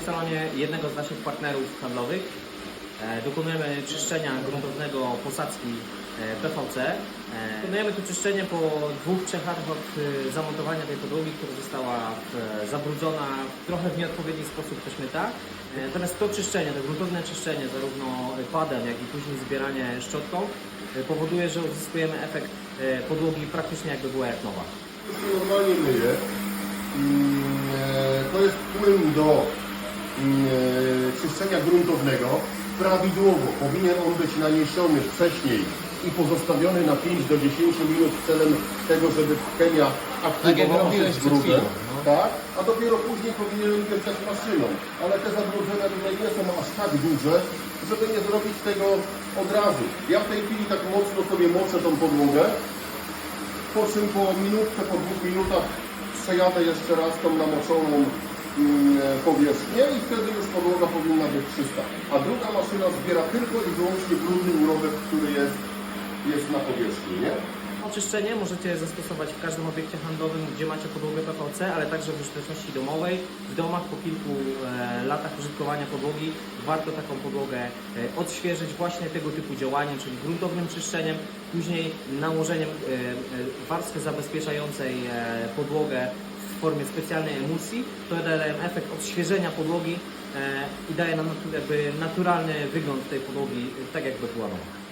salonie jednego z naszych partnerów handlowych. E, Dokonujemy czyszczenia gruntownego posadzki e, PVC. E, Dokonujemy to czyszczenie po dwóch, trzech latach od zamontowania tej podłogi, która została zabrudzona trochę w nieodpowiedni sposób przesmyta. E, Natomiast to czyszczenie, to gruntowne czyszczenie zarówno padem, jak i później zbieranie szczotką powoduje, że uzyskujemy efekt podłogi praktycznie jakby była jak nowa. normalnie myje. Mm, To jest płyn do czyszczenia gruntownego. Prawidłowo powinien on być naniesiony wcześniej i pozostawiony na 5 do 10 minut celem tego, żeby chemia Tak aktywowała się robiłeś z no. Tak? A dopiero później powinien wyciąć maszyną. Ale te zabrudzenia tutaj nie są aż tak duże, żeby nie zrobić tego od razu. Ja w tej chwili tak mocno sobie moczę tą podłogę, po czym po minutce, po dwóch minutach przejadę jeszcze raz tą namoczoną powierzchnię i wtedy już podłoga powinna być czysta. A druga maszyna zbiera tylko i wyłącznie brudny urobek, który jest, jest na powierzchni, nie? Oczyszczenie możecie zastosować w każdym obiekcie handlowym, gdzie macie podłogę PVC, ale także w użyteczności domowej. W domach po kilku e, latach użytkowania podłogi warto taką podłogę e, odświeżyć właśnie tego typu działaniem, czyli gruntownym czyszczeniem, później nałożeniem e, e, warstwy zabezpieczającej e, podłogę w formie specjalnej emulsji. To daje nam efekt odświeżenia podłogi e, i daje nam jakby naturalny wygląd tej podłogi, tak jakby była nowa.